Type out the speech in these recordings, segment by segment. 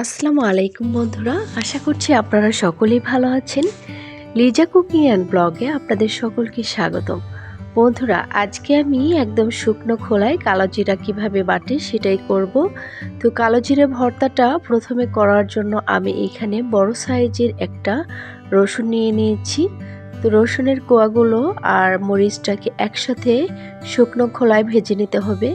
আসসালামু আলাইকুম বন্ধুরা, আশা করছি আপনারা সকলেই ভালো আছেন। লিজা কুকিং অ্যান্ড ব্লগে আপনাদের সকলকে স্বাগতম। বন্ধুরা, আজকে আমি একদম শুকনো খোলায় কালো জিরা কীভাবে বাটে সেটাই করব। তো কালো জিরে ভর্তাটা প্রথমে করার জন্য আমি এখানে বড় সাইজের একটা রসুন নিয়ে নিয়েছি। তো রসুনের কোয়াগুলো আর মরিচটাকে একসাথে শুকনো খোলায় ভেজে নিতে হবে।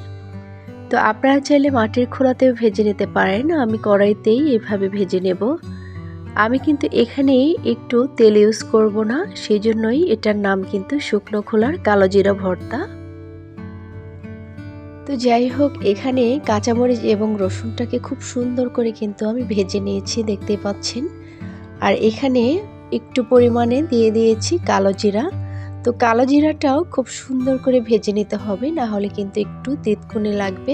তো আপনারা চাইলে মাটির খোলাতেও ভেজে নিতে পারেন। আমি কড়াইতেই এভাবে ভেজে নেব। আমি কিন্তু এখানে একটু তেল ইউজ করব না সেই জন্যই এটার নাম কিন্তু শুকনো খোলার কালো জিরা ভর্তা। তো যাই হোক, এখানে কাঁচামরিচ এবং রসুনটাকে খুব সুন্দর করে কিন্তু আমি ভেজে নিয়েছি, দেখতে পাচ্ছেন। আর এখানে একটু পরিমাণে দিয়ে দিয়েছি কালো জিরা। তো কালো জিরাটাও খুব সুন্দর করে ভেজে নিতে হবে, না হলে কিন্তু একটু তেতকুনি লাগবে।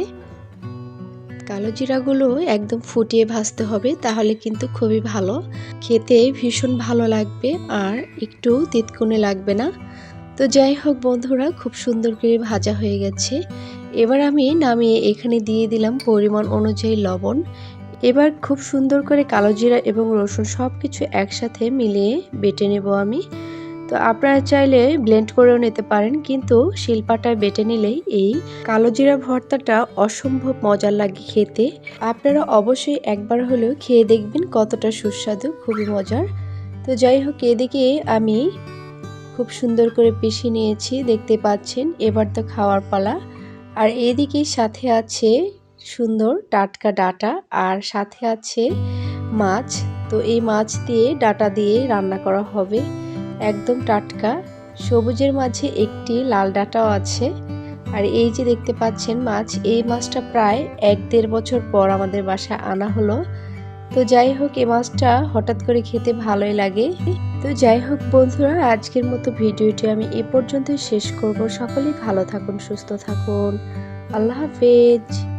কালো জিরাগুলো একদম ফুটিয়ে ভাজতে হবে, তাহলে কিন্তু খুবই ভালো। খেতে ভীষণ ভালো লাগবে আর একটু তেতকুনি লাগবে না। তো যাই হোক বন্ধুরা, খুব সুন্দর করে ভাজা হয়ে গেছে। এবার আমি নামিয়ে এখানে দিয়ে দিলাম পরিমাণ অনুযায়ী লবণ। এবার খুব সুন্দর করে কালো জিরা এবং রসুন সব কিছু একসাথে মিলিয়ে বেটে নেব আমি। তো আপনারা চাইলে ব্লেন্ড করেও নিতে পারেন, কিন্তু শিল্পাটায় বেটে নিলেই এই কালো জিরা ভর্তাটা অসম্ভব মজার লাগে খেতে। আপনারা অবশ্যই একবার হলেও খেয়ে দেখবেন কতটা সুস্বাদু, খুবই মজার। তো যাই হোক, এদিকে আমি খুব সুন্দর করে পিষে নিয়েছি, দেখতে পাচ্ছেন, এবার তো খাওয়ার পালা। আর এদিকে সাথে আছে সুন্দর টাটকা ডাটা, আর সাথে আছে মাছ। তো এই মাছ দিয়ে ডাটা দিয়ে রান্না করা হবে। একদম টাটকা। সবুজের মাঝে একটি লাল ডাটাও আছে। আর এই যে দেখতে পাচ্ছেন মাছ, এই মাছটা প্রায় এক দেড় বছর পর আমাদের বাসায় আনা হলো। তো যাই হোক, এই মাছটা হঠাৎ করে খেতে ভালোই লাগে। তো যাই হোক বন্ধুরা, আজকের মতো ভিডিওটি আমি এ পর্যন্তই শেষ করব। সকলেই ভালো থাকুন, সুস্থ থাকুন। আল্লাহ হাফেজ।